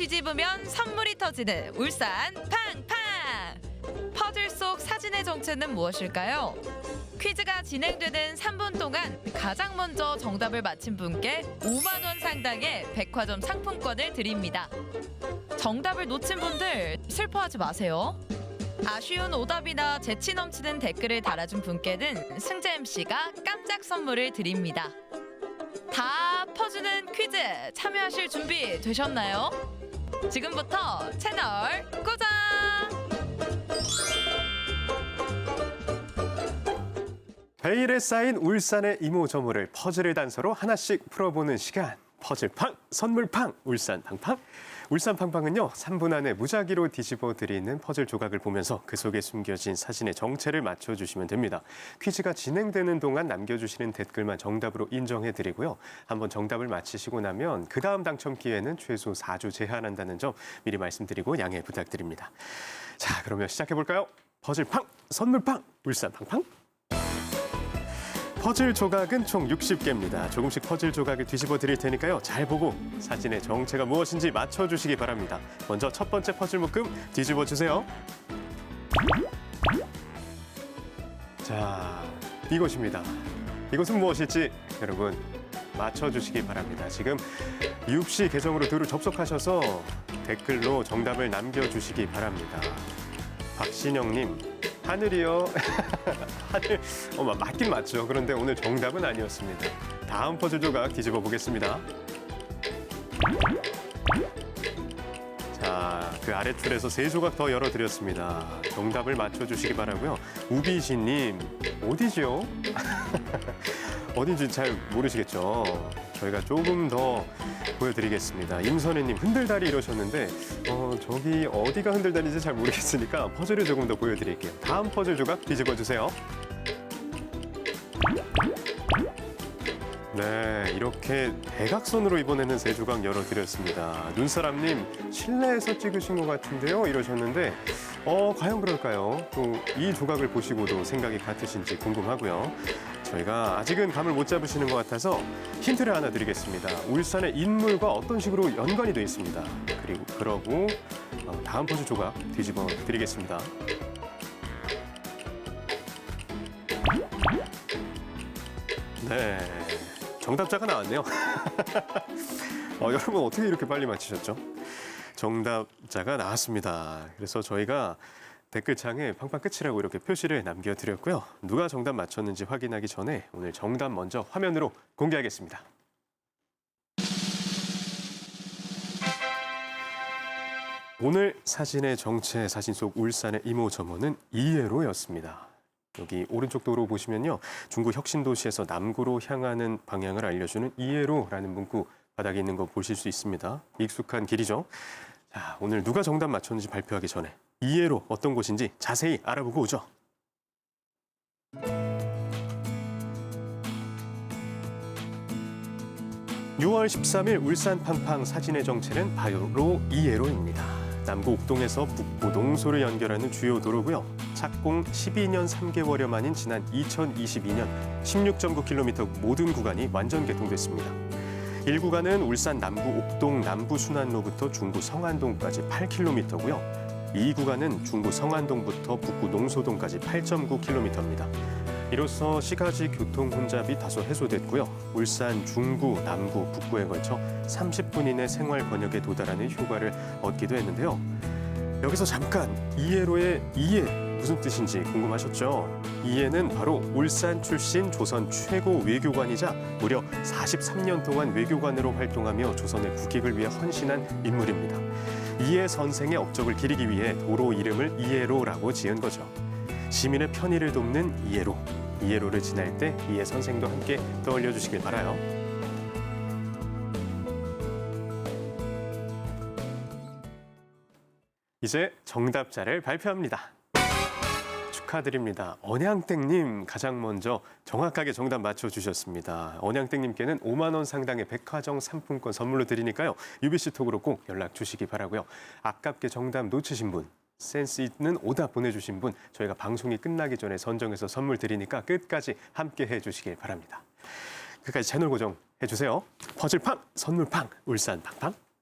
뒤집으면 선물이 터지는 울산 팡팡! 퍼즐 속 사진의 정체는 무엇일까요? 퀴즈가 진행되는 3분 동안 가장 먼저 정답을 맞힌 분께 5만 원 상당의 백화점 상품권을 드립니다. 정답을 놓친 분들 슬퍼하지 마세요. 아쉬운 오답이나 재치 넘치는 댓글을 달아준 분께는 승재 MC가 깜짝 선물을 드립니다. 다 퍼주는 퀴즈 참여하실 준비 되셨나요? 지금부터 채널 고정! 베일에 쌓인 울산의 이모저모를 퍼즐의 단서로 하나씩 풀어보는 시간. 퍼즐팡, 선물팡, 울산팡팡. 울산팡팡은요, 3분 안에 무작위로 뒤집어 드리는 퍼즐 조각을 보면서 그 속에 숨겨진 사진의 정체를 맞춰주시면 됩니다. 퀴즈가 진행되는 동안 남겨주시는 댓글만 정답으로 인정해 드리고요. 한번 정답을 맞히시고 나면 그 다음 당첨 기회는 최소 4주 제한한다는 점 미리 말씀드리고 양해 부탁드립니다. 자, 그러면 시작해 볼까요? 퍼즐팡, 선물팡, 울산팡팡. 퍼즐 조각은 총 60개입니다. 조금씩 퍼즐 조각을 뒤집어 드릴 테니까요. 잘 보고 사진의 정체가 무엇인지 맞춰 주시기 바랍니다. 먼저 첫 번째 퍼즐 묶음 뒤집어 주세요. 자, 이것입니다. 이것은 무엇일지 여러분 맞춰 주시기 바랍니다. 지금 유씨 계정으로 두루 접속하셔서 댓글로 정답을 남겨 주시기 바랍니다. 박신영님 하늘이요. 하늘 어, 마- 맞긴 맞죠. 그런데 오늘 정답은 아니었습니다. 다음 퍼즐 조각 뒤집어 보겠습니다. 그 아래 틀에서 세 조각 더 열어드렸습니다. 정답을 맞춰주시기 바라고요. 우비신님 어디죠? 어딘지 잘 모르시겠죠? 저희가 조금 더 보여드리겠습니다. 임선혜님 흔들다리 이러셨는데 어, 저기 어디가 흔들다리인지 잘 모르겠으니까 퍼즐을 조금 더 보여드릴게요. 다음 퍼즐 조각 뒤집어 주세요. 네, 이렇게 대각선으로 이번에는 세 조각 열어드렸습니다. 눈사람님 실내에서 찍으신 것 같은데요, 이러셨는데 어 과연 그럴까요? 또 이 조각을 보시고도 생각이 같으신지 궁금하고요. 저희가 아직은 감을 못 잡으시는 것 같아서 힌트를 하나 드리겠습니다. 울산의 인물과 어떤 식으로 연관이 되어 있습니다. 그리고 그러고 어, 다음 퍼즐 조각 뒤집어 드리겠습니다. 네, 정답자가 나왔네요. 어, 여러분 어떻게 이렇게 빨리 맞히셨죠? 정답자가 나왔습니다. 그래서 저희가 댓글창에 팡팡 끝이라고 이렇게 표시를 남겨드렸고요. 누가 정답 맞췄는지 확인하기 전에 오늘 정답 먼저 화면으로 공개하겠습니다. 오늘 사진의 정체 사진 속 울산의 이모저모는 이해로였습니다. 여기 오른쪽 도로 보시면요. 중구 혁신도시에서 남구로 향하는 방향을 알려주는 이해로라는 문구 바닥에 있는 거 보실 수 있습니다. 익숙한 길이죠. 자, 오늘 누가 정답 맞췄는지 발표하기 전에 이해로 어떤 곳인지 자세히 알아보고 오죠. (6월 13일) 울산 팡팡 사진의 정체는 바로 이해로입니다. 남구 옥동에서 북부 농소를 연결하는 주요 도로고요. 착공 12년 3개월여 만인 지난 2022년 16.9km 모든 구간이 완전 개통됐습니다. 1구간은 울산 남구 옥동 남부 순환로부터 중구 성안동까지 8km고요. 2구간은 중구 성안동부터 북구 농소동까지 8.9km입니다. 이로써 시가지 교통 혼잡이 다소 해소됐고요. 울산 중구, 남구, 북구에 걸쳐 30분 이내 생활 번역에 도달하는 효과를 얻기도 했는데요. 여기서 잠깐 이해로의 이해 무슨 뜻인지 궁금하셨죠? 이해는 바로 울산 출신 조선 최고 외교관이자 무려 43년 동안 외교관으로 활동하며 조선의 국익을 위해 헌신한 인물입니다. 이해 선생의 업적을 기리기 위해 도로 이름을 이해로라고 지은 거죠. 시민의 편의를 돕는 이해로. 이해로를 지날 때 이해 선생도 함께 떠올려 주시길 바라요. 이제 정답자를 발표합니다. 축하드립니다. 언양땡님 가장 먼저 정확하게 정답 맞춰주셨습니다. 언양땡님께는 5만 원 상당의 백화점 상품권 선물로 드리니까요. UBC 톡으로 꼭 연락 주시기 바라고요. 아깝게 정답 놓치신 분, 센스 있는 오답 보내주신 분 저희가 방송이 끝나기 전에 선정해서 선물 드리니까 끝까지 함께 해주시길 바랍니다. 끝까지 채널 고정 해주세요. 퍼즐팡, 선물팡, 울산팡팡.